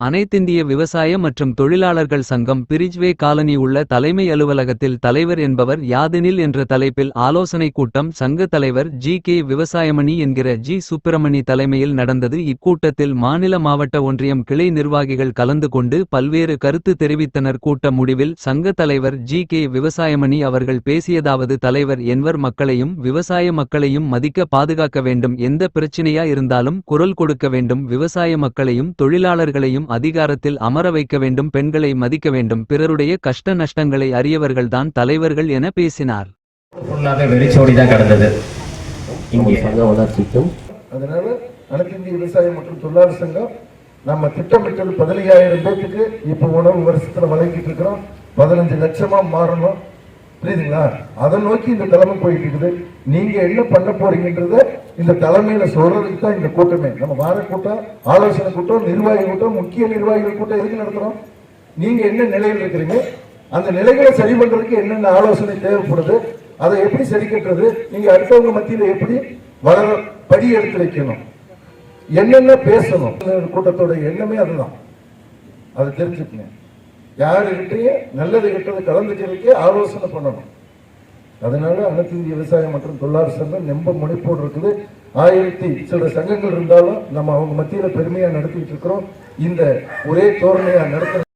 அனைத்திந்திய விவசாய மற்றும் தொழிலாளர்கள் சங்கம் பிரிஜ்வே காலனி உள்ள தலைமை அலுவலகத்தில் தலைவர் என்பவர் யாதெனில் என்ற தலைப்பில் ஆலோசனைக் கூட்டம் சங்க தலைவர் ஜி கே விவசாயமணி என்கிற ஜி சுப்பிரமணி தலைமையில் நடந்தது. இக்கூட்டத்தில் மாநில மாவட்ட ஒன்றியம் கிளை நிர்வாகிகள் கலந்து கொண்டு பல்வேறு கருத்து தெரிவித்தனர். கூட்ட முடிவில் சங்க தலைவர் ஜி கே விவசாயமணி அவர்கள் பேசியதாவது தலைவர் என்பர் மக்களையும் விவசாய மக்களையும் மதிக்க பாதுகாக்க வேண்டும். எந்த பிரச்சினையா இருந்தாலும் குரல் கொடுக்க வேண்டும். விவசாய மக்களையும் தொழிலாளர்களையும் அதிகாரத்தில் அமர வைக்க வேண்டும் பெண்களை மதிக்க வேண்டும். பிறருடைய கஷ்ட நஷ்டங்களை அறியவர்கள்தான் தலைவர்கள் என பேசினார். ஃபுல்லாகவே வெறிச்சோடி தான் கிடந்தது. இங்கே. சங்க வளர்ச்சிக்கும் அதனால அனைத்து இந்திய விவசாயம் மற்றும் தொழிலாளர் சங்கம் நம்ம திட்டமிட்டது பதினையாயிரம் பேத்துக்கு இப்போ உணவு வருஷத்துல வழங்கிட்டு இருக்கிறோம். பதினஞ்சு லட்சமா மாறணும். புரியுதுங்களா? அதை நோக்கி இந்த தலைமை போயிட்டு இருக்குது நீங்க என்ன பண்ண போறீங்கன்றத இந்த தலைமையில சொல்றதுக்கு தான் இந்த கூட்டமே. நம்ம வார கூட்டம் ஆலோசனை கூட்டம் நிர்வாகி கூட்டம் முக்கிய நிர்வாகிகள் கூட்டம் எதுக்கு நடத்துறோம்? நீங்க என்ன நிலையில் இருக்கிறீங்க? அந்த நிலைகளை சரி பண்றதுக்கு என்னென்ன ஆலோசனை தேவைப்படுது? அதை எப்படி சரி கட்டுறது? நீங்க அடுத்தவங்க மத்தியில எப்படி வளர படி எடுத்து வைக்கணும்? என்னென்ன பேசணும்? கூட்டத்தோட எண்ணமே அதுதான். அதை தெரிஞ்சுக்கணும். யாருக்கிட்டையும் நல்லது கெட்டது கலந்துக்கிறதுக்கே ஆலோசனை பண்ணணும். அதனால அனைத்து இந்திய விவசாயம் மற்றும் தொழிலாளர் சங்கம் நெம்ப முனைப்போடு இருக்குது. ஆயிரத்தி சில சங்கங்கள் இருந்தாலும் நம்ம அவங்க மத்தியில் பெருமையாக நடத்திட்டு இருக்கிறோம். இந்த ஒரே தோரணையாக நடத்த